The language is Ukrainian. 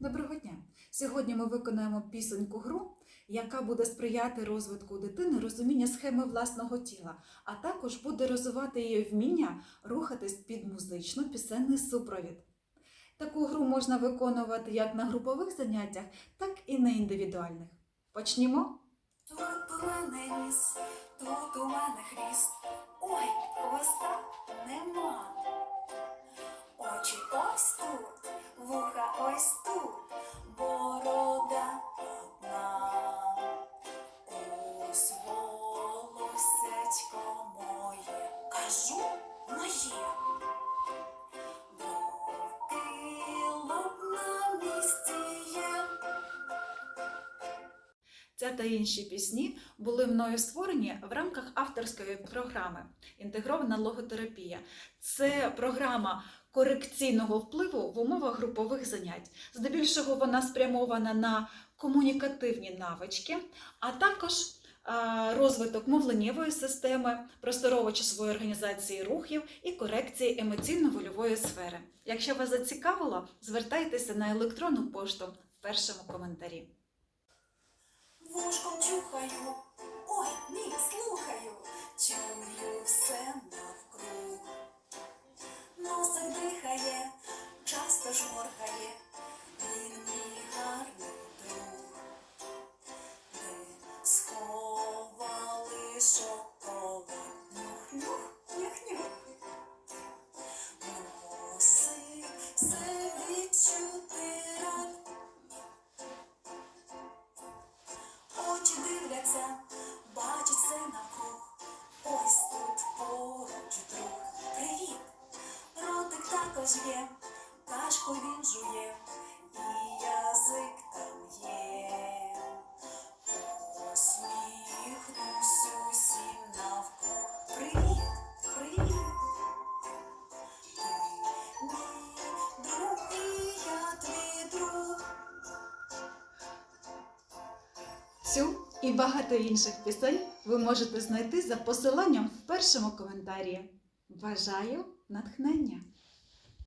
Доброго дня! Сьогодні ми виконаємо пісеньку гру, яка буде сприяти розвитку дитини розуміння схеми власного тіла, а також буде розвивати її вміння рухатись під музично-пісенний супровід. Таку гру можна виконувати як на групових заняттях, так і на індивідуальних. Почнімо. Тут у мене ліс, тут у мене хвіст. Ой, хвоста нема. Очі ось тут, кажу моє. Ця та інші пісні були мною створені в рамках авторської програми Інтегрована логотерапія. Це програма корекційного впливу в умовах групових занять. Здебільшого вона спрямована на комунікативні навички, а також розвиток мовленнєвої системи, просторово-часової організації рухів і корекції емоційно-вольової сфери. Якщо вас зацікавило, звертайтеся на електронну пошту в першому коментарі. Вушком чухаю, ой, ні, слухаю, все відчути рад. Дивляться, бачать все навкруг. Ось тут поруч друг. Привіт! Ротик також є, кашку він жує, Цю і багато інших пісень ви можете знайти за посиланням в першому коментарі. Бажаю натхнення!